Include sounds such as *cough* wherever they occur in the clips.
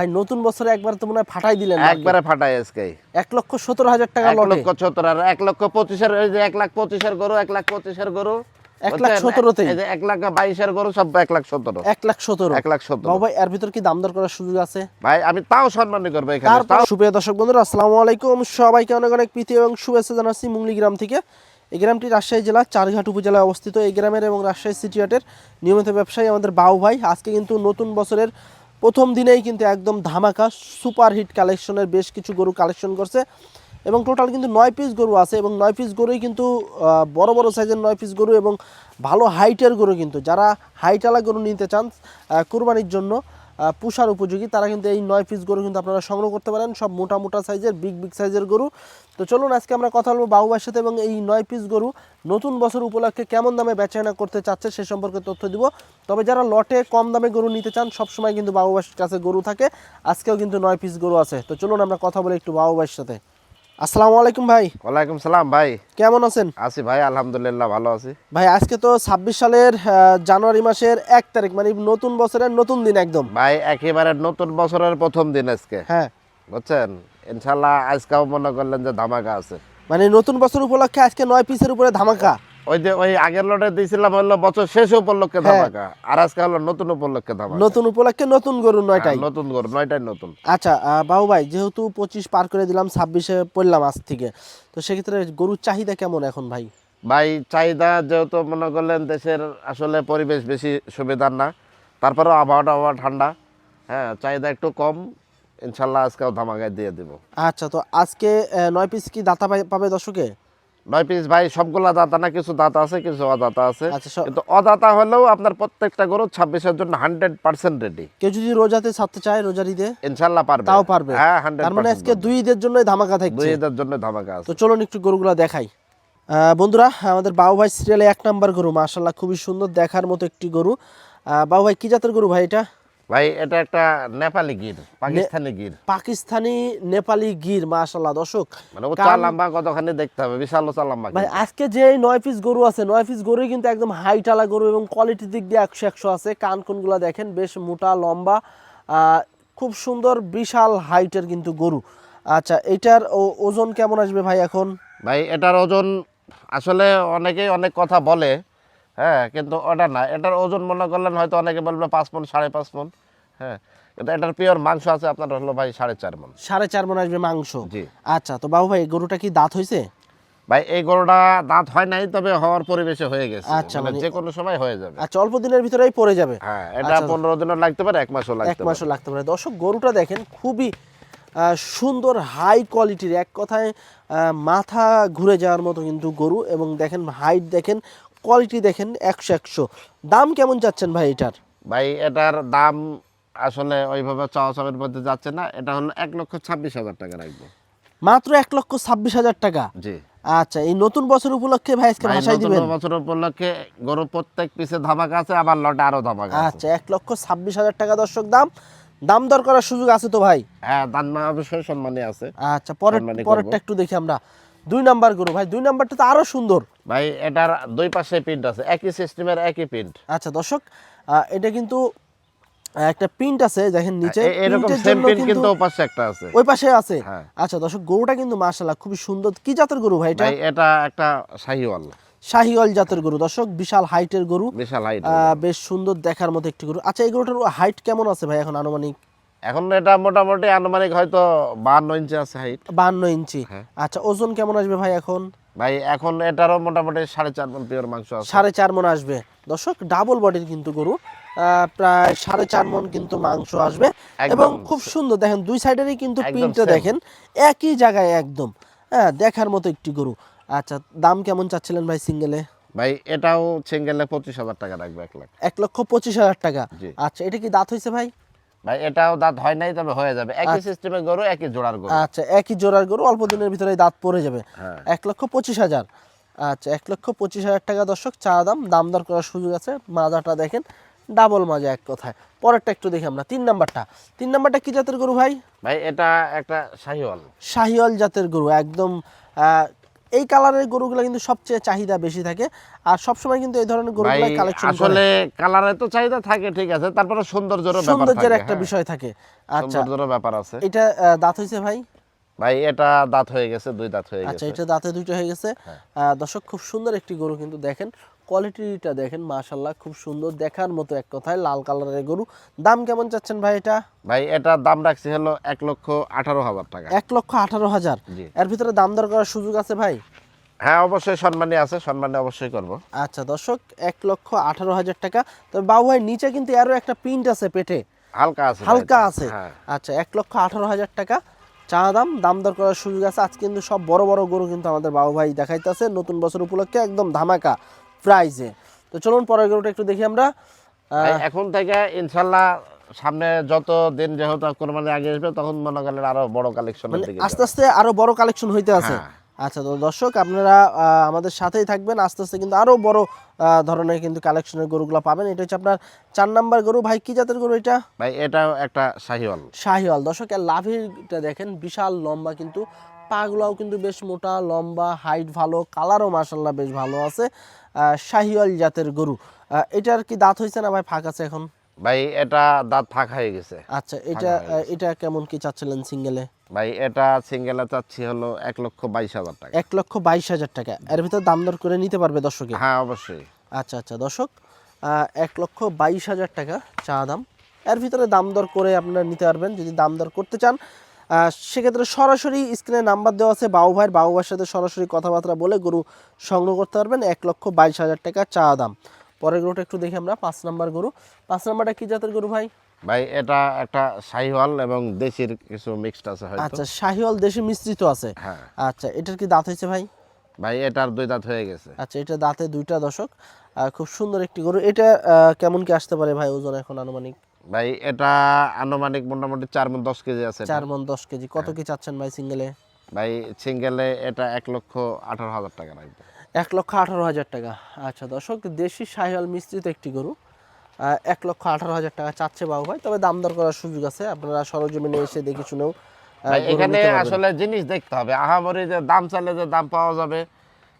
ভাই নতুন বছরে একবার তো মনে হয় ফাটাই দিলেন একবারে ফাটাই আজকে। এক লক্ষ সতেরো হাজার টাকা এক লক্ষ সত্তর আর এক লক্ষ পঁচিশের ওই যে এক লাখ পঁচিশের গরু এক লাখ পঁচিশের গরু। এক লাখ যে এক লাখ বাইশের গরু সব এক লাখ সতেরো। এক লাখ সতেরো। এক লাখ সতেরো। ভাই এর ভিতর কি দাম দর করার সুযোগ আছে? ভাই আমি তাও সম্মানই করব এখানে। তাও সুপ্রিয় দর্শক বন্ধুরা আসসালামু আলাইকুম। সবাইকে অনেক অনেক প্রীতি এবং শুভেচ্ছা জানাচ্ছি মুংলি গ্রাম থেকে। এই গ্রামটি রাজশাহী জেলা চারঘাট উপজেলায় অবস্থিত। এই গ্রামের এবং রাজশাহী সিটি হাটের নিয়মিত ব্যবসায়ী আমাদের বাউ ভাই। আজকে কিন্তু নতুন বছরের প্রথম দিনেই কিন্তু একদম ধামাকা সুপারহিট কালেকশনের বেশ কিছু গরু কালেকশন করছে এবং টোটাল কিন্তু নয় পিস গরু আছে এবং নয় পিস গরুই কিন্তু বড় বড় সাইজের নয় পিস গরু এবং ভালো হাইটের গরু কিন্তু। যারা হাইটওয়ালা গরু নিতে চান কুরবানির জন্য পুষার উপযোগী। তারা কিন্তু এই নয় পিস গরু কিন্তু আপনারা সংগ্রহ করতে পারেন। সব মোটা মোটা সাইজের বিগ বিগ সাইজের গরু। তো চলুন আজকে আমরা কথা বলব বাবুবার সাথে এবং এই নয় পিস গরু নতুন বছর উপলক্ষে কেমন দামে বেচাকেনা করতে চাচ্ছে সে সম্পর্কে তথ্য দিব। তবে যারা লটে কম দামে গরু নিতে চান, সবসময় কিন্তু বাবুবার কাছে গরু থাকে। আজকেও কিন্তু নয় পিস গরু আছে। তো চলুন আমরা কথা বলি একটু বাবুবার সাথে। আসসালামু আলাইকুম ভাই। ওয়ালাইকুম সালাম ভাই। কেমন আছেন? আছি ভাই আলহামদুলিল্লাহ ভালো আছি। ভাই আজকে তো ছাব্বিশ সালের জানুয়ারি মাসের এক তারিখ মানে নতুন বছরের নতুন দিন একদম। ভাই একেবারে নতুন বছরের প্রথম দিন আজকে। হ্যাঁ। বুঝছেন? ইনশাল্লাহ আজকেও মনে করলেন যে ধামাকা আছে। মানে নতুন বছর উপলক্ষে আজকে নয় পিসের উপরে ধামাকা। ওই যে ওই আগের লটে দিয়েছিলাম হলো বছর শেষ উপলক্ষে হ্যাঁ। ধামাকা। আর আজকে হলো নতুন উপলক্ষে ধামাকা। নতুন উপলক্ষে নতুন গরু নয়টাই। হ্যাঁ, নতুন গরু নয়টাই নতুন। আচ্ছা বাবু ভাই যেহেতু পঁচিশ পার করে দিলাম ছাব্বিশে পড়লাম আজ থেকে তো সেক্ষেত্রে গরুর চাহিদা কেমন এখন ভাই? ভাই চাহিদা যেহেতু মনে করলেন দেশের আসলে পরিবেশ বেশি সুবিধার না তারপরেও আবহাওয়াটা আবহাওয়া ঠান্ডা। হ্যাঁ চাহিদা একটু কম ইনশাল্লাহ আজকেও ধামাকায় দিয়ে দিব। আচ্ছা তো আজকে নয় পিস কি দাতা পাবে দর্শকে? নয় পিস ভাই সবগুলা দাতা না কিছু দাতা আছে কিছু অদাতা আছে। আচ্ছা কিন্তু অদাতা হলেও আপনার প্রত্যেকটা গরু ছাব্বিশের জন্য হান্ড্রেড পার্সেন্ট রেডি কেউ যদি রোজাতে ছাড়তে চায় রোজার ঈদে ইনশাল্লাহ পারবে। তাও পারবে। হ্যাঁ হান্ড্রেড তার মানে আজকে দুই ঈদের জন্য ধামাকা দুই থাকছে ঈদের জন্য ধামাকা আছে। তো চলুন একটু গরুগুলো দেখাই। বন্ধুরা আমাদের বাবু ভাই সিরিয়ালে এক নাম্বার গরু মাশাল্লাহ খুবই সুন্দর দেখার মতো একটি গরু। বাবু ভাই কি জাতের গরু ভাই এটা? ভাই এটা একটা নেপালি গির পাকিস্তানি গির। পাকিস্তানি নেপালি গির মাশাল্লাহ দর্শক মানে চার লম্বা কতখানি দেখতে হবে বিশাল চার লম্বা ভাই আজকে যে নয় পিস গরু আছে নয় পিস গরুই কিন্তু একদম হাইটালা গরু এবং কোয়ালিটির দিক দিয়ে একশো একশো আছে। কান কোনগুলো দেখেন বেশ মোটা লম্বা খুব সুন্দর বিশাল হাইটের কিন্তু গরু। আচ্ছা এটার ওজন কেমন আসবে ভাই এখন? ভাই এটার ওজন আসলে অনেকেই অনেক কথা বলে হ্যাঁ কিন্তু ওটা না এটার ওজন মনে করলেন হয়তো অনেকে বলবে পাঁচ মন সাড়ে পাঁচ মন। হ্যাঁ কিন্তু এটার পিওর মাংস আছে আপনার হলো ভাই সাড়ে চার মন। সাড়ে চার মন আসবে মাংস? জি। আচ্ছা তো বাবু ভাই গরুটা কি দাঁত হয়েছে ভাই এই গরুটা দাঁত হয় নাই তবে হওয়ার পরিবেশে হয়ে গেছে। আচ্ছা, মানে মানে- যে কোনো সময় হয়ে যাবে। আচ্ছা অল্প দিনের ভিতরেই পড়ে যাবে। হ্যাঁ এটা আচ্ছা। পনেরো দিনও লাগতে পারে এক মাসও এক লাগতে পারে। মাসও লাগতে পারে। দর্শক গরুটা দেখেন খুবই সুন্দর হাই কোয়ালিটির এক কথায় মাথা ঘুরে যাওয়ার মতো কিন্তু গরু এবং দেখেন হাইট দেখেন কোয়ালিটি দেখেন একশো একশো। দাম কেমন চাচ্ছেন ভাই এটার? ভাই এটার দাম আসলে ওইভাবে চাওয়া চাওয়ার মধ্যে যাচ্ছে না। এটা হলো এক লক্ষ ছাব্বিশ হাজার টাকা রাখব। মাত্র এক লক্ষ ছাব্বিশ হাজার টাকা? জি। আচ্ছা এই নতুন বছর উপলক্ষে ভাই আজকে ভাষাই নতুন বছর উপলক্ষে গরু প্রত্যেক পিছে ধামাকা আছে আবার লটে আরও ধামাকা আছে আচ্ছা এক লক্ষ ছাব্বিশ হাজার টাকা দর্শক দাম। দাম দর করার সুযোগ আছে তো ভাই? হ্যাঁ দান অবশ্যই সম্মানী আছে। আচ্ছা পরের পরেরটা একটু দেখি আমরা। দুই নাম্বার গরু ভাই দুই নাম্বারটা তো আরও সুন্দর। ভাই এটার দুই পাশে প্রিন্ট আছে একই সিস্টেমের একই প্রিন্ট আচ্ছা দর্শক এটা কিন্তু একটা প্রিন্ট আছে দেখেন নিচে। এরকম প্রিন্টের সেম প্রিন্ট কিন্তু কিন্তু ও পাশে একটা আছে। ওই পাশে আছে। হ্যাঁ। আচ্ছা দর্শক গরুটা কিন্তু মাশাআল্লাহ খুবই সুন্দর। কি জাতের গরু ভাই এটা? ভাই এটা একটা শাহিওয়াল। শাহিওয়াল জাতের গরু। দর্শক বিশাল হাইটের গরু। বিশাল হাইট বেশ সুন্দর দেখার মতো একটি গরু। আচ্ছা এই গরুটার হাইট কেমন আছে ভাই এখন আনুমানিক? এখন এটা মোটামুটি আনুমানিক হয়তো বান্ন ইঞ্চি আছে হাইট। বান্ন ইঞ্চি। হ্যাঁ। আচ্ছা ওজন কেমন আসবে ভাই এখন? ভাই এখন এটারও মোটামুটি সাড়ে চার মন পিওর মাংস সাড়ে চার মন আসবে। দর্শক ডাবল বডির কিন্তু গরু। প্রায় সাড়ে চার মন কিন্তু মাংস আসবে। এবং খুব সুন্দর দেখেন দুই সাইডেরই কিন্তু প্রিন্টটা দেখেন। একই জায়গায় একদম। হ্যাঁ দেখার মতো একটি গরু। আচ্ছা দাম কেমন চাচ্ছিলেন ভাই সিঙ্গেলে ভাই এটাও সিঙ্গেলে পঁচিশ হাজার টাকা রাখবে এক লাখ। এক লক্ষ পঁচিশ হাজার টাকা? আচ্ছা এটা কি দাঁত হয়েছে ভাই? ভাই এটাও দাঁত হয় নাই তবে হয়ে যাবে। একই আচ্ছা। সিস্টেমের গরু একই জোড়ার গরু। আচ্ছা একই জোড়ার গরু অল্প দিনের ভিতরে দাঁত পড়ে যাবে। হ্যাঁ। এক লক্ষ পঁচিশ হাজার। আচ্ছা এক লক্ষ পঁচিশ হাজার টাকা দর্শক চা দাম দাম দর করার সুযোগ আছে। মাজাটা দেখেন ডাবল মাজা এক কথায়। পরেরটা একটু দেখি আমরা তিন নাম্বারটা। তিন নাম্বারটা কি জাতের গরু ভাই? ভাই এটা একটা শাহিওয়াল। শাহিওয়াল জাতের গরু একদম এই কালারের গরুগুলো কিন্তু সবচেয়ে চাহিদা বেশি থাকে। আর সবসময় কিন্তু এই ধরনের গরুগুলো কালেকশন আসলে কালারে তো চাহিদা থাকে ঠিক আছে তারপরে সৌন্দর্যের ব্যাপার সৌন্দর্যের একটা হ্যাঁ। বিষয় থাকে। আচ্ছা। সৌন্দর্যের ব্যাপার আছে। এটা দাঁত হয়েছে ভাই? ভাই এটা দাঁত হয়ে গেছে দুই দাঁত হয়ে গেছে আচ্ছা গেছে। এটা দাঁতে দুইটা হয়ে গেছে। হ্যাঁ। আহ, দর্শক খুব সুন্দর একটি গরু কিন্তু দেখেন। কোয়ালিটিটা দেখেন মাশাল্লাহ খুব সুন্দর। দেখার মতো এক কথায় লাল কালারের গরু। দাম কেমন চাচ্ছেন ভাই এটা? ভাই এটা দাম রাখছি হলো এক লক্ষ আঠারো হাজার টাকা। এক লক্ষ আঠারো হাজার? এর ভিতরে দাম দর করার সুযোগ আছে ভাই? হ্যাঁ অবশ্যই সম্মানী আছে সম্মানী অবশ্যই করব। আচ্ছা দর্শক এক লক্ষ আঠারো হাজার টাকা। তবে বাবু ভাই নিচে কিন্তু আরও একটা প্রিন্ট আছে পেটে। হালকা আছে হালকা আছে। হ্যাঁ। আচ্ছা এক লক্ষ আঠারো হাজার টাকা। চা দাম দাম দর করার সুযোগ আছে। আজ কিন্তু সব বড় বড় গরু কিন্তু আমাদের বাবু ভাই দেখাইতেছে। নতুন বছর উপলক্ষে একদম ধামাকা। প্রাইজে। তো চলুন পরের গরুটা একটু দেখি আমরা। এখন থেকে ইনশাল্লাহ সামনে যত দিন যেহেতু কোরবানি আগে আসবে তখন মনে করেন আরও বড় মানে আস্তে আস্তে আরও বড় কালেকশন হইতে আছে। হ্যাঁ। আচ্ছা তো দর্শক আপনারা আমাদের সাথেই থাকবেন। আস্তে আস্তে কিন্তু আরও বড় ধরনের কিন্তু কালেকশনের গরুগুলো পাবেন। এটা হচ্ছে আপনার চার নাম্বার গরু। ভাই কি জাতের গরু এটা? ভাই এটা একটা শাহিওয়াল। শাহিওয়াল। দর্শক লাভিটা দেখেন বিশাল লম্বা কিন্তু পাগুলাও কিন্তু বেশ মোটা লম্বা হাইট ভালো কালারও মাসাল্লাহ বেশ ভালো আছে। শাহিওয়াল জাতের গরু। এটার কি দাঁত হয়েছে না ভাই ফাঁক আছে এখন? ভাই এটা দাঁত ফাঁক হয়ে গেছে। আচ্ছা এটা এটা কেমন কি চাচ্ছিলেন সিঙ্গেলে ভাই এটা সিঙ্গেলে চাচ্ছি হলো এক লক্ষ বাইশ হাজার টাকা। এক লক্ষ বাইশ হাজার টাকা। এর ভিতর দাম দর করে নিতে পারবে দর্শকে? হ্যাঁ অবশ্যই। আচ্ছা আচ্ছা দর্শক এক লক্ষ বাইশ হাজার টাকা চা দাম। এর ভিতরে দাম দর করে আপনারা নিতে পারবেন। যদি দাম দর করতে চান সেক্ষেত্রে সরাসরি স্ক্রিনে নাম্বার দেওয়া আছে বাবু ভাইয়ের বাবু ভাইয়ের সাথে সরাসরি কথাবার্তা বলে গরু সংগ্রহ করতে পারবেন। এক লক্ষ বাইশ হাজার টাকা চা দাম। পরের গরুটা একটু দেখি আমরা পাঁচ নাম্বার গরু। পাঁচ নাম্বারটা কি জাতের গরু ভাই? ভাই এটা একটা শাহিওয়াল এবং দেশির কিছু মিক্সড আছে হয়তো। আচ্ছা শাহিওয়াল দেশি মিশ্রিত আছে। হ্যাঁ। আচ্ছা এটার কি দাঁত হয়েছে ভাই? ভাই এটার দুই দাঁত হয়ে গেছে। আচ্ছা এটা দাঁতে দুইটা দশক। খুব সুন্দর একটি গরু। এটা কেমন কি আসতে পারে ভাই ওজন এখন আনুমানিক? ভাই এটা আনুমানিক মোটামুটি চার মন দশ কেজি আছে চার মন দশ কেজি। কত কি চাচ্ছেন ভাই সিঙ্গেলে ভাই সিঙ্গেলে এটা এক লক্ষ আঠারো হাজার টাকা লাগবে এক লক্ষ আঠারো হাজার টাকা। আচ্ছা দর্শক দেশি শাহিওয়াল মিশ্রিত একটি গরু। এক লক্ষ আঠারো হাজার টাকা চাচ্ছে বাবু ভাই তবে দাম দর করার সুযোগ আছে। আপনারা সরজমিনে এসে দেখে শুনেও এখানে আসলে জিনিস দেখতে হবে। আহামরি যে দাম চাইলে যে দাম পাওয়া যাবে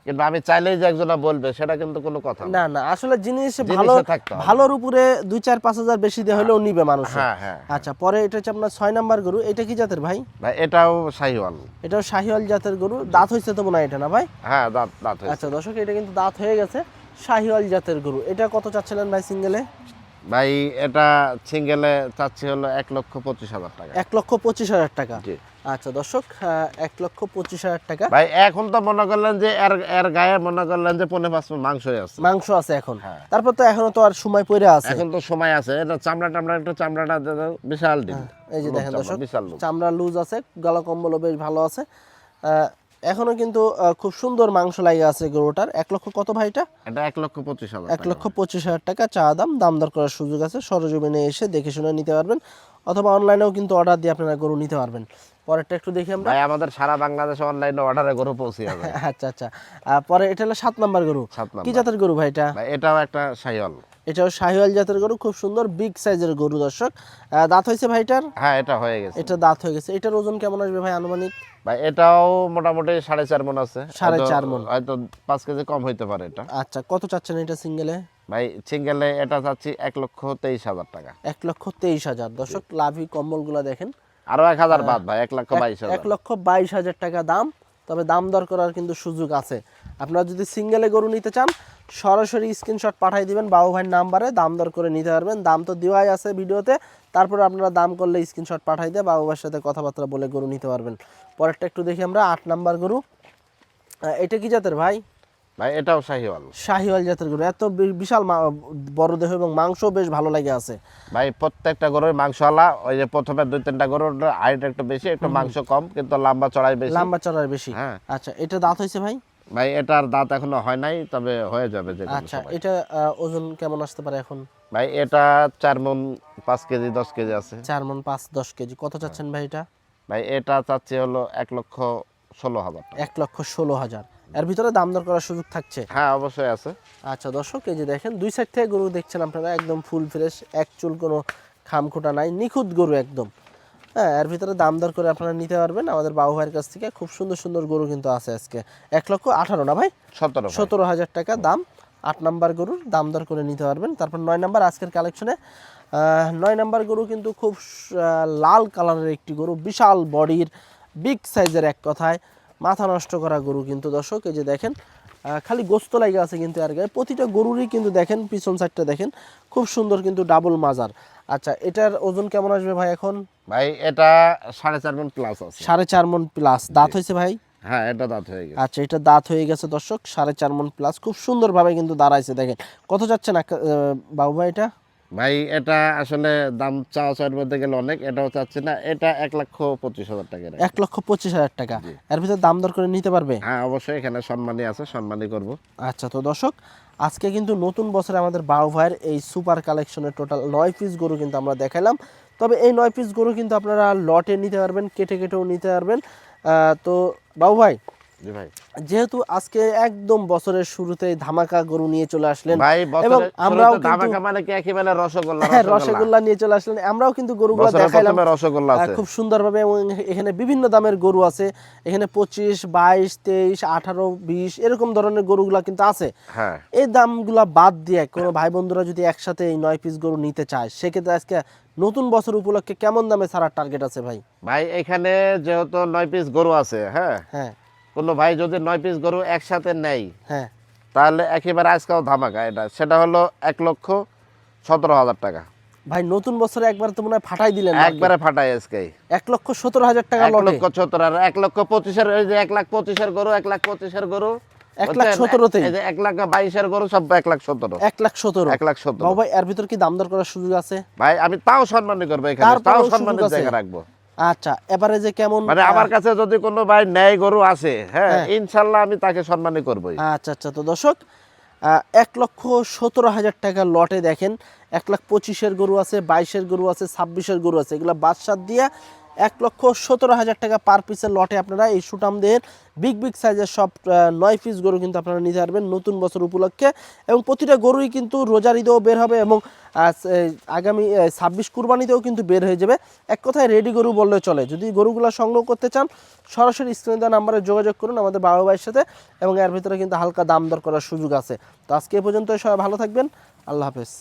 কিন্তু আমি চাইলেই যে একজনা বলবে সেটা কিন্তু কোনো কথা না। না আসলে জিনিস ভালো ভালোর উপরে দুই চার পাঁচ হাজার বেশি দিয়ে হলেও নিবে মানুষ। হ্যাঁ হ্যাঁ আচ্ছা পরে এটা হচ্ছে আপনার ছয় নাম্বার গরু। এটা কি জাতের ভাই? ভাই এটাও শাহিওয়াল। এটাও শাহিওয়াল জাতের গরু। দাঁত হয়েছে তো মনে হয় এটা না ভাই? হ্যাঁ দাঁত দাঁত আচ্ছা দর্শক এটা কিন্তু দাঁত হয়ে গেছে। শাহিওয়াল জাতের গরু। এটা কত চাচ্ছিলেন ভাই সিঙ্গেলে? ভাই এটা সিঙ্গেলে চাচ্ছি হলো এক লক্ষ পঁচিশ হাজার টাকা। এক লক্ষ পঁচিশ হাজার টাকা। জি। আচ্ছা দর্শক এক লক্ষ পঁচিশ হাজার টাকা। ভাই এখন তো মনে করলেন যে এর এর গায়ে মনে করলেন যে পনেরো পাঁচ মাংসই আছে। মাংস আছে এখন। হ্যাঁ। তারপর তো এখনও তো আর সময় পড়ে আছে। এখন তো সময় আছে। এটা চামড়া টামড়া একটু চামড়াটা বিশাল ডিম হ্যাঁ, এই যে দেখেন দর্শক চামড়া লুজ আছে গলা কম্বলও বেশ ভালো আছে। এখনও কিন্তু খুব সুন্দর মাংস লাগে আছে গরুটার। এক লক্ষ কত ভাইটা এটা? এক লক্ষ পঁচিশ হাজার এক লক্ষ পঁচিশ হাজার টাকা চা দাম। দাম দর করার সুযোগ আছে। সরজমিনে এসে দেখে শুনে নিতে পারবেন। অথবা অনলাইনেও কিন্তু অর্ডার দিয়ে আপনারা গরু নিতে পারবেন। পরেরটা একটু দেখি আমরা। ভাই আমাদের সারা বাংলাদেশে অনলাইনে অর্ডারে গরু পৌঁছে যাবে। *laughs* আচ্ছা আচ্ছা। পরে এটা হলো সাত নাম্বার গরু। কি জাতের গরু ভাই এটা? এটাও একটা সাইওয়াল এটাও শাহিওয়াল জাতের গরু খুব সুন্দর বিগ সাইজের গরু দর্শক। দাঁত হয়েছে ভাইটার হ্যাঁ এটা হয়ে গেছে। এটা দাঁত হয়ে গেছে। এটার ওজন কেমন আসবে ভাই আনুমানিক? ভাই এটাও মোটামুটি সাড়ে চার মন আছে। সাড়ে চার মণ। হয়তো পাঁচ কেজি কম হইতে পারে এটা। আচ্ছা কত চাচ্ছেন এটা সিঙ্গেলে ভাই সিঙ্গেলে এটা চাচ্ছি এক লক্ষ তেইশ হাজার টাকা। এক লক্ষ তেইশ হাজার। দর্শক লাভি কম্বলগুলো দেখেন। আরও এক হাজার বাদ ভাই এক লক্ষ বাইশ এক লক্ষ বাইশ হাজার টাকা দাম তবে দাম দর করার কিন্তু সুযোগ আছে। আপনারা যদি সিঙ্গেলে গরু নিতে চান সরাসরি স্ক্রিনশট পাঠিয়ে দিবেন বাবু ভাইয়ের নাম্বারে দাম দর করে নিতে পারবেন। দাম তো দেওয়াই আছে ভিডিওতে। তারপরে আপনারা দাম করলে স্ক্রিনশট পাঠাই দিয়ে বাবু ভাইয়ের সাথে কথাবার্তা বলে গরু নিতে পারবেন। পরেরটা একটু দেখি আমরা আট নাম্বার গরু। এটা কি জাতের ভাই? ভাই এটাও শাহিওয়াল। শাহিওয়াল জাতের গরু। এত বিশাল বড় দেহ এবং মাংস বেশ ভালো লাগে আছে। ভাই প্রত্যেকটা গরুর মাংসওয়ালা। ওই যে প্রথমে দুই তিনটা গরুর হাইট একটু বেশি একটু মাংস কম কিন্তু লম্বা চড়াই বেশি। লম্বা চড়ার বেশি। হ্যাঁ। আচ্ছা এটা দাঁত হয়েছে ভাই? ভাই এটার দাঁত এখনও হয় নাই তবে হয়ে যাবে যে আচ্ছা এটা ওজন কেমন আসতে পারে এখন? ভাই এটা চার মন পাঁচ কেজি দশ কেজি আছে। চার মন পাঁচ দশ কেজি। কত চাচ্ছেন ভাই এটা? ভাই এটা চাচ্ছি হলো এক লক্ষ ষোলো হাজার এক লক্ষ ষোলো হাজার। এর ভিতরে দাম দর করার সুযোগ থাকছে? হ্যাঁ অবশ্যই আছে। আচ্ছা দর্শক এই যে দেখেন দুই সাইড থেকে গরু দেখছেন আপনারা একদম ফুল ফ্রেশ এক চুল কোনো খামখোটা নাই নিখুঁত গরু একদম। হ্যাঁ এর ভিতরে দাম দর করে আপনারা নিতে পারবেন। আমাদের বাবু ভাইয়ের কাছ থেকে খুব সুন্দর সুন্দর গরু কিন্তু আছে আজকে। এক লক্ষ আঠারো না ভাই? সতেরো সতেরো হাজার টাকা দাম। আট নাম্বার গরুর দাম দর করে নিতে পারবেন। তারপর নয় নাম্বার আজকের কালেকশনে নয় নাম্বার গরু কিন্তু খুব লাল কালারের একটি গরু বিশাল বডির বিগ সাইজের এক কথায় মাথা নষ্ট করা গরু কিন্তু দর্শক এই যে দেখেন খালি গোস্ত লাগে আছে কিন্তু আর গায়ে। প্রতিটা গরুরই কিন্তু দেখেন পিছন সাইডটা দেখেন খুব সুন্দর কিন্তু ডাবল মাজার। আচ্ছা এটার ওজন কেমন আসবে ভাই এখন? ভাই এটা সাড়ে চার মন প্লাস আছে। সাড়ে চার মন প্লাস দাঁত হয়েছে ভাই? হ্যাঁ এটা দাঁত হয়ে গেছে। আচ্ছা এটা দাঁত হয়ে গেছে দর্শক সাড়ে চার মন প্লাস খুব সুন্দরভাবে কিন্তু দাঁড়াইছে দেখেন। কত যাচ্ছে না বাবু ভাই এটা? ভাই এটা আসলে দাম চাওয়া চাওয়ার মধ্যে গেলে অনেক এটাও চাচ্ছি না এটা এক লক্ষ পঁচিশ হাজার টাকা এক লক্ষ পঁচিশ হাজার টাকা। এর ভিতরে দাম দর করে নিতে পারবে? হ্যাঁ অবশ্যই এখানে সম্মানী আছে সম্মানই করব। আচ্ছা তো দর্শক আজকে কিন্তু নতুন বছরে আমাদের বাবু ভাইয়ের এই সুপার কালেকশনের টোটাল নয় পিস গরু কিন্তু আমরা দেখালাম। তবে এই নয় পিস গরু কিন্তু আপনারা লটে নিতে পারবেন কেটে কেটেও নিতে পারবেন। তো বাবু জি ভাই যেহেতু আজকে একদম বছরের শুরুতে ধামাকা গরু নিয়ে চলে আসলেন। এবং আমরাও ধামাকা মানে কি একেবারে রসগোল্লা হ্যাঁ রসগোল্লা। নিয়ে চলে আসলেন। আমরাও কিন্তু গরুগুলো দেখাইলাম। রসগোল্লা আছে। খুব সুন্দরভাবে এবং এখানে বিভিন্ন দামের গরু আছে। এখানে পঁচিশ বাইশ তেইশ আঠারো বিশ এরকম ধরনের গরুগুলা কিন্তু আছে। হ্যাঁ। এই দামগুলা বাদ দিয়ে কোনো ভাই বন্ধুরা যদি একসাথে এই নয় পিস গরু নিতে চায় সেক্ষেত্রে আজকে নতুন বছর উপলক্ষে কেমন দামে ছাড়ার টার্গেট আছে ভাই? ভাই এখানে যেহেতু নয় পিস গরু আছে হ্যাঁ? হ্যাঁ। কোনো ভাই যদি নয় পিস গরু একসাথে নেয় হ্যাঁ। তাহলে একেবারে আজকাল ধামাকা এটা। সেটা হলো এক লক্ষ সতেরো হাজার টাকা। ভাই নতুন বছরে একবার তো মনে হয় ফাটাই দিলেন একবারে ফাটাই আজকে এক লক্ষ সতেরো হাজার টাকা এক লক্ষ সত্তর আর এক লক্ষ পঁচিশের ওই যে এক লাখ পঁচিশের গরু এক লাখ পঁচিশের গরু এক লাখ যে এক লাখ বাইশের গরু সব এক লাখ সতেরো। এক লাখ সতেরো। এক লাখ সতেরো। ভাই এর ভিতর কি দাম দর করার সুযোগ আছে? ভাই আমি তাও সম্মানী করব এখানে তাও সম্মানের জায়গা রাখব। আচ্ছা এবারে যে কেমন মানে আমার কাছে যদি কোনো ভাই ন্যায় গরু আছে হ্যাঁ হ্যাঁ। ইনশাল্লাহ আমি তাকে সম্মানই করব আচ্ছা আচ্ছা তো দর্শক আহ, এক লক্ষ সতেরো হাজার টাকা লটে দেখেন এক লাখ পঁচিশের গরু আছে বাইশের গরু আছে ছাব্বিশের গরু আছে এগুলো বাদশাদ দিয়ে এক লক্ষ সতেরো হাজার টাকা পার পিসের লটে আপনারা এই সুটামদের বিগ বিগ সাইজের সব নয় পিস গরু কিন্তু আপনারা নিতে পারবেন নতুন বছর উপলক্ষে। এবং প্রতিটা গরুই কিন্তু রোজার ঈদেও বের হবে এবং আগামী ছাব্বিশ কুরবানিতেও কিন্তু বের হয়ে যাবে। এক কথায় রেডি গরু বললে চলে। যদি গরুগুলো সংগ্রহ করতে চান, সরাসরি স্ক্রিনে দেওয়া নাম্বারে যোগাযোগ করুন আমাদের বাবা ভাইয়ের সাথে এবং এর ভিতরে কিন্তু হালকা দাম দর করার সুযোগ আছে। তো আজকে এ পর্যন্ত সবাই ভালো থাকবেন। আল্লাহ হাফেজ।